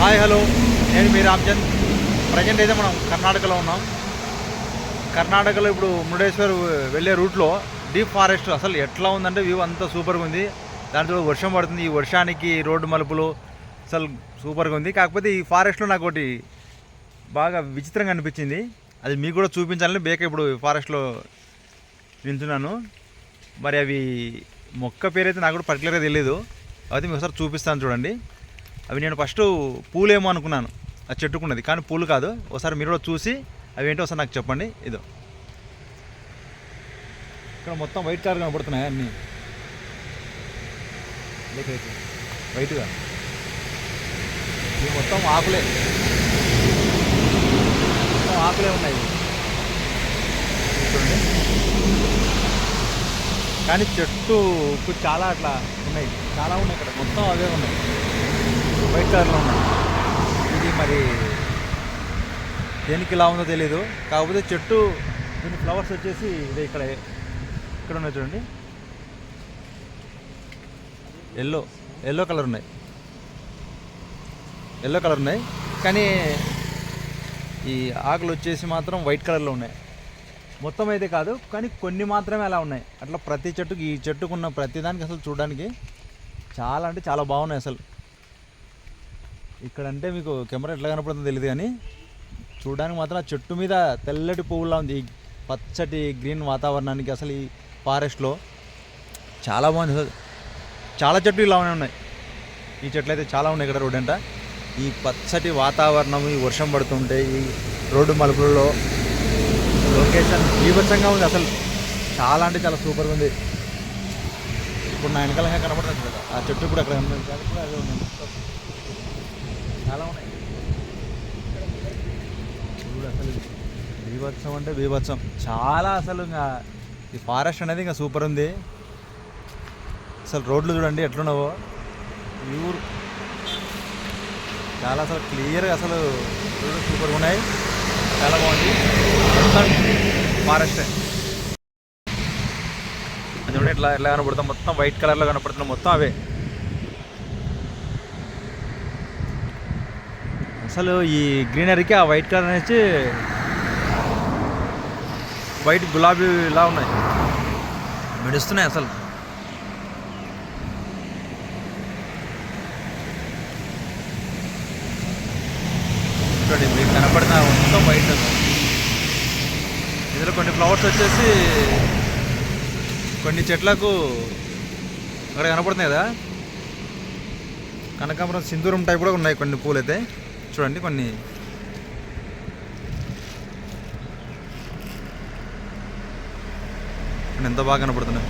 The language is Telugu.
Hi hello. నేను మీ రామ్చంద్. ప్రజెంట్ అయితే మనం కర్ణాటకలో ఉన్నాం. కర్ణాటకలో ఇప్పుడు మురుడేశ్వర్ వెళ్ళే రూట్లో డీప్ ఫారెస్ట్ అసలు ఎట్లా ఉందంటే వ్యూ అంతా సూపర్గా ఉంది. దాంట్లో వర్షం పడుతుంది. ఈ వర్షానికి రోడ్డు మలుపులు అసలు సూపర్గా ఉంది. కాకపోతే ఈ ఫారెస్ట్లో నాకు ఒకటి బాగా విచిత్రంగా అనిపించింది. అది మీకు కూడా చూపించాలని బేక ఇప్పుడు ఫారెస్ట్లో నించున్నాను మరి అవి మొక్క పేరైతే నాకు కూడా పర్టికులర్గా తెలియదు అయితే మీకు ఒకసారి చూపిస్తాను చూడండి. అవి నేను ఫస్ట్ పూలేమో అనుకున్నాను. ఆ చెట్టుకున్నది. కానీ పూలు కాదు. ఒకసారి మీరు కూడా చూసి అవి ఏంటో ఒకసారి నాకు చెప్పండి. ఇదో. ఇక్కడ మొత్తం వైట్ కలర్ కనబడుతున్నాయి అన్నీ. వైట్గా. ఇవి మొత్తం ఆకులే. మొత్తం ఆకులే ఉన్నాయి. చూడండి. కానీ చెట్టుకు చాలా అట్లా ఉన్నాయి. చాలా ఉన్నాయి ఇక్కడ. మొత్తం అవే ఉన్నాయి. వైట్ కలర్లో ఉన్నాయి ఇది మరి దేనికి ఇలా ఉందో తెలియదు కాకపోతే చెట్టు దీని ఫ్లవర్స్ వచ్చేసి ఇదే ఇక్కడ ఇక్కడ ఉన్నాయి చూడండి. ఎల్లో ఎల్లో కలర్ ఉన్నాయి. ఎల్లో కలర్ ఉన్నాయి. కానీ ఈ ఆకులు వచ్చేసి మాత్రం వైట్ కలర్లో ఉన్నాయి. మొత్తం అయితే కాదు కానీ కొన్ని మాత్రమే అలా ఉన్నాయి. అట్లా ప్రతి చెట్టుకి ఈ చెట్టుకున్న ప్రతిదానికి అసలు చూడడానికి చాలా అంటే చాలా బాగున్నాయి అసలు. ఇక్కడ అంటే మీకు కెమెరా ఎట్లా కనపడుతుందో తెలియదు కానీ చూడడానికి మాత్రం ఆ చెట్టు మీద తెల్లటి పువ్వులా ఉంది. ఈ పచ్చటి గ్రీన్ వాతావరణానికి అసలు ఈ ఫారెస్ట్లో చాలా బాగుంది అసలు. చాలా చెట్లు ఇలానే ఉన్నాయి. ఈ చెట్లు అయితే చాలా ఉన్నాయి ఇక్కడ రోడ్ అంట. ఈ పచ్చటి వాతావరణం ఈ వర్షం పడుతుంటే ఈ రోడ్డు మలుపులలో లొకేషన్ బీభత్సంగా ఉంది అసలు. చాలా అంటే చాలా సూపర్గా ఉంది. ఇప్పుడు నా వెనకాలంగా కనపడుతుంది కదా. ఆ చెట్టు కూడా అక్కడ అది కూడా అదే ఉంది. చాలా ఉన్నాయి. చూడు అసలు బీభత్సం అంటే బీభత్సం. చాలా అసలు ఇంకా ఈ ఫారెస్ట్ అనేది ఇంకా సూపర్ ఉంది. అసలు రోడ్లు చూడండి ఎట్లున్నావో. ఊరు చాలా అసలు క్లియర్గా అసలు రోడ్లు సూపర్గా ఉన్నాయి. చాలా బాగుంది. మొత్తం ఫారెస్ట్. అది ఇట్లా ఎట్లా కనపడుతుంది. మొత్తం వైట్ కలర్లో కనపడుతుంది మొత్తం అవే. అసలు ఈ గ్రీనరీకి ఆ వైట్ కలర్ అనేది వైట్ గులాబీ ఇలా ఉన్నాయి. మెడుస్తున్నాయి అసలు. చూడండి మీకు కనపడిన మొత్తం వైట్. ఇందులో కొన్ని ఫ్లవర్స్ వచ్చేసి కొన్ని చెట్లకు అక్కడ కనపడుతున్నాయి కదా. కనకాంబరం సింధూరం టైప్ కూడా ఉన్నాయి కొన్ని పూలు అయితే చూడండి కొన్ని ఎంత బాగా కనపడుతున్నాయి.